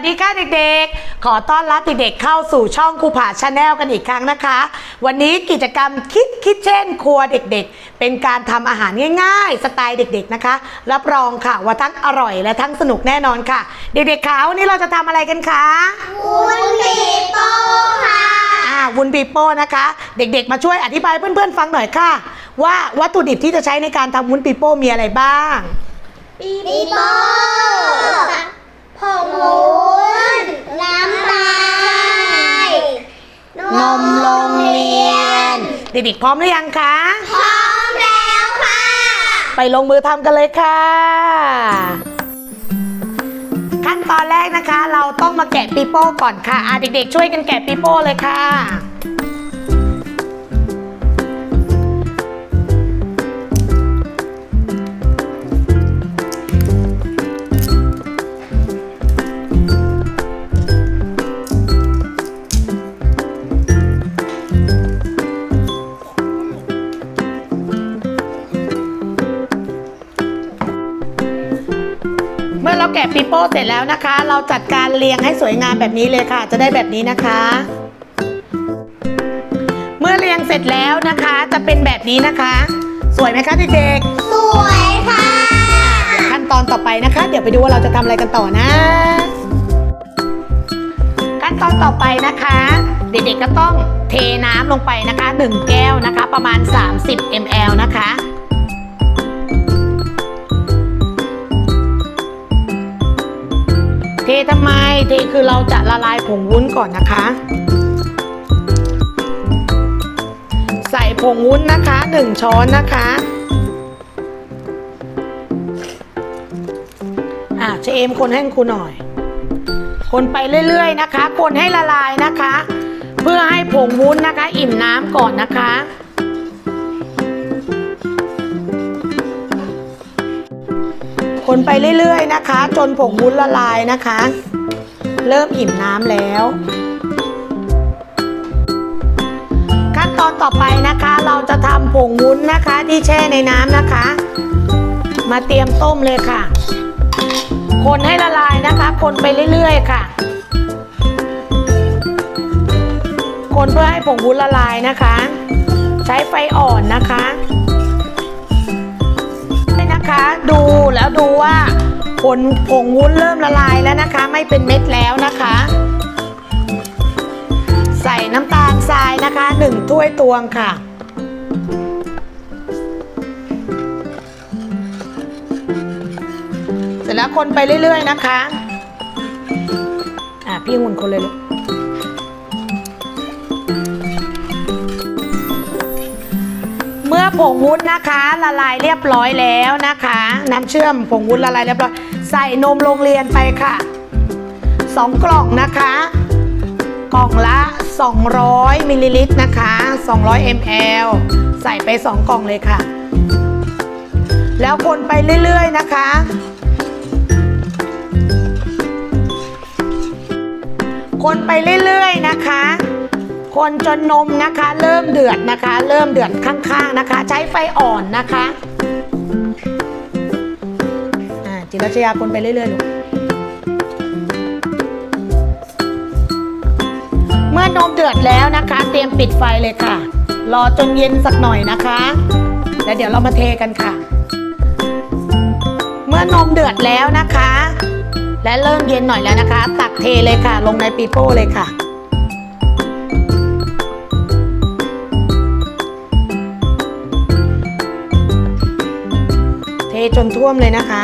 สดีค่ะเด็กๆ ขอต้อนรับเด็กๆเข้าสู่ช่องครูผาชาแนลกันอีกครั้งนะคะ วันนี้กิจกรรมคิดคิดเช่น ครัวเด็กๆ เป็นการทำอาหารง่ายๆ สไตล์เด็ก ๆนะคะ รับรองค่ะว่าทั้งอร่อยและทั้งสนุกแน่นอนค่ะ เด็กๆคะวันนี้เราจะทำอะไรกันคะวุ้นปีโป้ค่ะอ่าวุ้นปีโป้นะคะ เด็กๆ มาช่วยอธิบายเพื่อนๆฟังหน่อยค่ะ ว่าวัตถุดิบที่จะใช้ในการทำวุ้นปีโป้มีอะไรบ้างปีโป้ ผงวุ้นน้ำตาลนมโรงเรียน เด็กๆพร้อมหรือยังคะ พร้อมแล้วค่ะ ไปลงมือทำกันเลยค่ะ ขั้นตอนแรกนะคะ เราต้องมาแกะปีโป้ก่อนค่ะอะเด็กๆ ช่วยกันแกะปีโป้เลยค่ะ เมื่อเราแกะปีโป้เสร็จแล้วนะคะ เราจัดการเรียงให้สวยงามแบบนี้เลยค่ะ จะได้แบบนี้นะคะ เมื่อเรียงเสร็จแล้วนะคะจะเป็นแบบนี้นะคะ สวยไหมคะเด็กสวยค่ะ ๆขั้นตอนต่อไปนะคะ เดี๋ยวไปดูว่าเราจะทำอะไรกันต่อนะ ขั้นตอนต่อไปนะคะ เด็กๆก็ต้องเทน้ำลงไปนะคะ 1 แก้วนะคะ ประมาณ 30 ml นะคะ ททำไม เทคือเราจะละลายผงวุ้นก่อนนะคะ ใส่ผงวุ้นนะคะ 1 ช้อนนะคะอะเชเอมคนให้ครูหน่อย คนไปเรื่อยๆนะคะ คนให้ละลายนะคะ เพื่อให้ผงวุ้นนะคะ อิ่มน้ำก่อนนะคะ คนไปเรื่อยๆนะคะ จนผงวุ้นละลายนะคะ เริ่มอิ่มน้ำแล้ว ขั้นตอนต่อไปนะคะ เราจะทำผงวุ้นนะคะที่แช่ในน้ำนะคะ มาเตรียมต้มเลยค่ะ คนให้ละลายนะคะ คนไปเรื่อยๆค่ะ คนเพื่อให้ผงวุ้นละลายนะคะ ใช้ไฟอ่อนนะคะ นะคะ ดูแล้วดูว่าผลผงวุ้นเริ่มละลายแล้วนะคะ ไม่เป็นเม็ดแล้วนะคะ ใส่น้ำตาลทรายนะคะหนึ่งถ้วยตวงค่ะ เสร็จแล้วคนไปเรื่อยๆนะคะ อะพี่หุ่นคนเลยลูก ผงวุ้นนะคะ ละลายเรียบร้อยแล้วนะคะ น้ำเชื่อมผงวุ้นละลายเรียบร้อย ใส่นมโรงเรียนไปค่ะ2กล่องนะคะ กล่องละ 200มิลลิลิตรนะคะ 200 ml ใส่ไป 2 กล่องเลยค่ะ แล้วคนไปเรื่อยๆนะคะคนไปเรื่อยๆนะคะ คนจนนมนะคะ เริ่มเดือดนะคะ เริ่มเดือดข้างๆนะคะ ใช้ไฟอ่อนนะคะจิรชยาคนไปเรื่อยๆลูกเมื่อนมเดือดแล้วนะคะ เตรียมปิดไฟเลยค่ะ รอจนเย็นสักหน่อยนะคะ แล้วเดี๋ยวเรามาเทกันค่ะ เมื่อนมเดือดแล้วนะคะ และเริ่มเย็นหน่อยแล้วนะคะ ตักเทเลยค่ะ ลงในปีโป้เลยค่ะ จนท่วมเลยนะคะ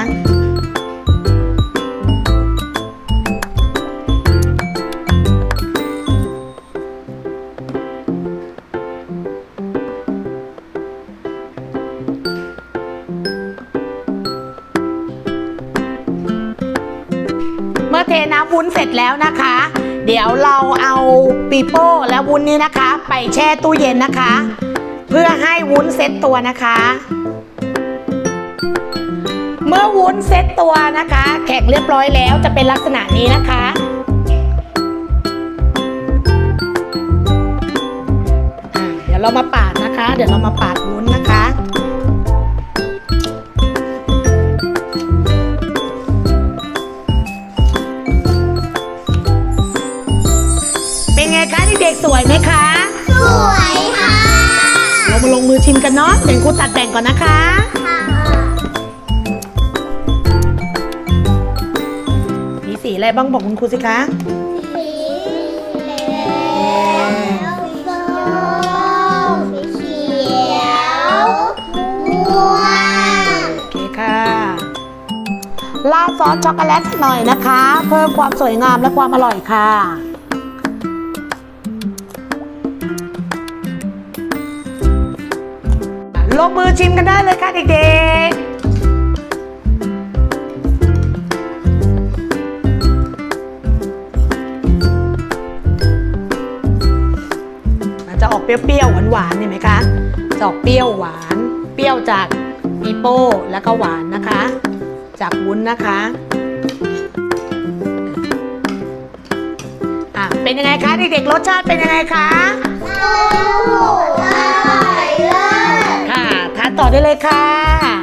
เมื่อเทน้ำวุ้นเสร็จแล้วนะคะ เดี๋ยวเราเอาปีโป้และวุ้นนี้นะคะ ไปแช่ตู้เย็นนะคะ เพื่อให้วุ้นเซ็ตตัวนะคะ เมื่อวุ้นเซตตัวนะคะ แข็งเรียบร้อยแล้วจะเป็นลักษณะนี้นะคะ เดี๋ยวเรามาปาดนะคะ เดี๋ยวเรามาปาดวุ้นนะคะเป็นไงคะเด็กสวยไหมคะ สวยค่ะ เรามาลงมือชิมกันเนาะเดี๋ยวครูตัดแต่งก่อนนะคะ อะไรบ้างบอกคุณครูสิคะสีเหลืองสีส้มสีเขียวม่วงโอเคค่ะราดซอสช็อกโกแลตหน่อยนะคะ เพิ่มความสวยงามและความอร่อยค่ะ ลงมือชิมกันได้เลยค่ะเด็ก เปรี้ยวๆหวานๆเห็นไหมคะจะออกเปรี้ยวหวาน เปรี้ยวจากปีโป้แล้วก็หวานนะคะ จากวุ้นนะคะอะเป็นยังไงคะเด็กๆรสชาติเป็นยังไงคะโอ้โหอร่อยเลยค่ะทานต่อได้เลยค่ะเป็นไงคะ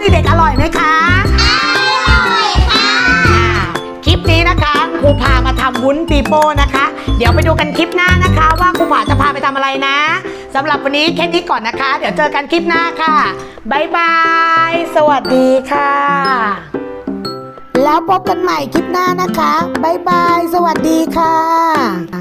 เด็กๆอร่อยไหมคะอร่อยค่ะอ่าคลิปนี้นะคะครูพามาทำวุ้นปีโป้นะคะ เดี๋ยวไปดูกันคลิปหน้านะคะ ว่าครูผาจะพาไปทำอะไรนะสำหรับวันนี้แค่นี้ก่อนนะคะ เดี๋ยวเจอกันคลิปหน้าค่ะบ๊ายบาย สวัสดีค่ะ แล้วพบกันใหม่คลิปหน้านะคะบ๊ายบาย สวัสดีค่ะ